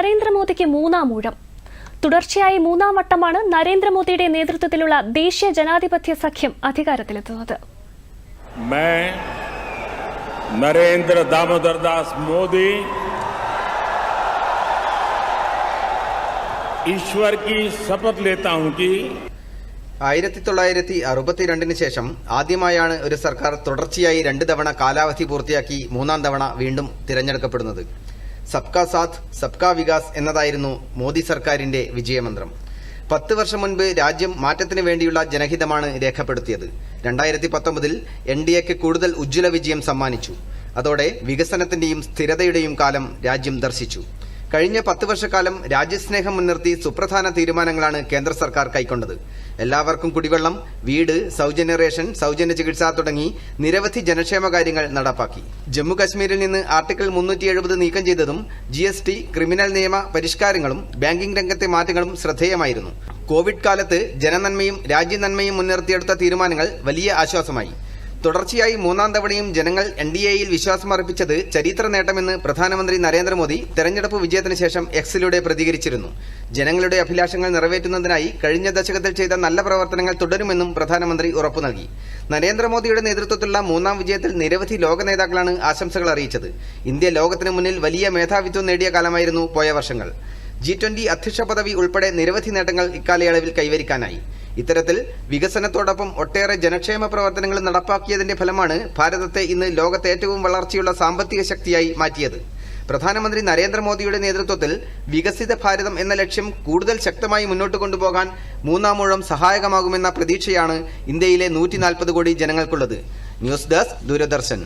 നരേന്ദ്രമോദിക്ക് മൂന്നാം ഊഴം. തുടർച്ചയായി മൂന്നാം വട്ടമാണ് നരേന്ദ്രമോദിയുടെ നേതൃത്വത്തിലുള്ള ദേശീയ ജനാധിപത്യ സഖ്യം അധികാരത്തിലെത്തുന്നത്. നരേന്ദ്ര ദാമോദർ ദാസ് മോദി ഈശ്വർ കി ശപഥ് ലേതാ ആയിരത്തി തൊള്ളായിരത്തി അറുപത്തിരണ്ടിന് ശേഷം ആദ്യമായാണ് ഒരു സർക്കാർ തുടർച്ചയായി രണ്ട് തവണ കാലാവധി പൂർത്തിയാക്കി മൂന്നാം തവണ വീണ്ടും തിരഞ്ഞെടുക്കപ്പെടുന്നത്. സബ്കാ സാത്ത് സബ്കാ വികാസ് എന്നതായിരുന്നു മോദി സർക്കാരിന്റെ വിജയമന്ത്രം. പത്ത് വർഷം മുൻപ് രാജ്യം മാറ്റത്തിന് വേണ്ടിയുള്ള ജനഹിതമാണ് രേഖപ്പെടുത്തിയത്. രണ്ടായിരത്തി പത്തൊമ്പതിൽ എൻ ഡി എക്ക് കൂടുതൽ ഉജ്ജ്വല വിജയം സമ്മാനിച്ചു. അതോടെ വികസനത്തിന്റെയും സ്ഥിരതയുടെയും കാലം രാജ്യം ദർശിച്ചു. കഴിഞ്ഞ പത്ത് വർഷക്കാലം രാജ്യസ്നേഹം മുൻനിർത്തി സുപ്രധാന തീരുമാനങ്ങളാണ് കേന്ദ്ര സർക്കാർ കൈക്കൊണ്ടത്. എല്ലാവർക്കും കുടിവെള്ളം വീട് സൗജന്യ റേഷൻ സൗജന്യ ചികിത്സ തുടങ്ങി നിരവധി ജനക്ഷേമ കാര്യങ്ങൾ നടപ്പാക്കി. ജമ്മു കശ്മീരിൽ നിന്ന് ആർട്ടിക്കിൾ മുന്നൂറ്റി എഴുപത് നീക്കം ചെയ്തതും ജി എസ് ടി ക്രിമിനൽ നിയമ പരിഷ്കാരങ്ങളും ബാങ്കിംഗ് രംഗത്തെ മാറ്റങ്ങളും ശ്രദ്ധേയമായിരുന്നു. കോവിഡ് കാലത്ത് ജനനന്മയും രാജ്യനന്മയും മുൻനിർത്തിയെടുത്ത തീരുമാനങ്ങൾ വലിയ ആശ്വാസമായി. തുടർച്ചയായി മൂന്നാം തവണയും ജനങ്ങൾ എൻ ഡി എയിൽ വിശ്വാസമർപ്പിച്ചത് ചരിത്ര നേട്ടമെന്ന് പ്രധാനമന്ത്രി നരേന്ദ്രമോദി തെരഞ്ഞെടുപ്പ് വിജയത്തിന് ശേഷം എക്സിലൂടെ പ്രതികരിച്ചിരുന്നു. ജനങ്ങളുടെ അഭിലാഷങ്ങൾ നിറവേറ്റുന്നതിനായി കഴിഞ്ഞ ദശകത്തിൽ ചെയ്ത നല്ല പ്രവർത്തനങ്ങൾ തുടരുമെന്നും പ്രധാനമന്ത്രി ഉറപ്പു നൽകി. നരേന്ദ്രമോദിയുടെ നേതൃത്വത്തിലുള്ള മൂന്നാം വിജയത്തിൽ നിരവധി ലോക നേതാക്കളാണ് ആശംസകൾ അറിയിച്ചത്. ഇന്ത്യ ലോകത്തിന് മുന്നിൽ വലിയ മേധാവിത്വം നേടിയ കാലമായിരുന്നു പോയ വർഷങ്ങൾ. ജി ട്വന്റി അധ്യക്ഷ പദവി ഉൾപ്പെടെ നിരവധി നേട്ടങ്ങൾ ഇക്കാലയളവിൽ കൈവരിക്കാനായി. ഇത്തരത്തിൽ വികസനത്തോടൊപ്പം ഒട്ടേറെ ജനക്ഷേമ പ്രവർത്തനങ്ങൾ നടപ്പാക്കിയതിന്റെ ഫലമാണ് ഭാരതത്തെ ഇന്ന് ലോകത്തെ ഏറ്റവും വളർച്ചയുള്ള സാമ്പത്തിക ശക്തിയായി മാറ്റിയത്. പ്രധാനമന്ത്രി നരേന്ദ്രമോദിയുടെ നേതൃത്വത്തിൽ വികസിത ഭാരതം എന്ന ലക്ഷ്യം കൂടുതൽ ശക്തമായി മുന്നോട്ട് കൊണ്ടുപോകാൻ മൂന്നാമൂഴം സഹായകമാകുമെന്ന പ്രതീക്ഷയാണ് ഇന്ത്യയിലെ നൂറ്റി കോടി ജനങ്ങൾക്കുള്ളത്. News desk Doordarshan.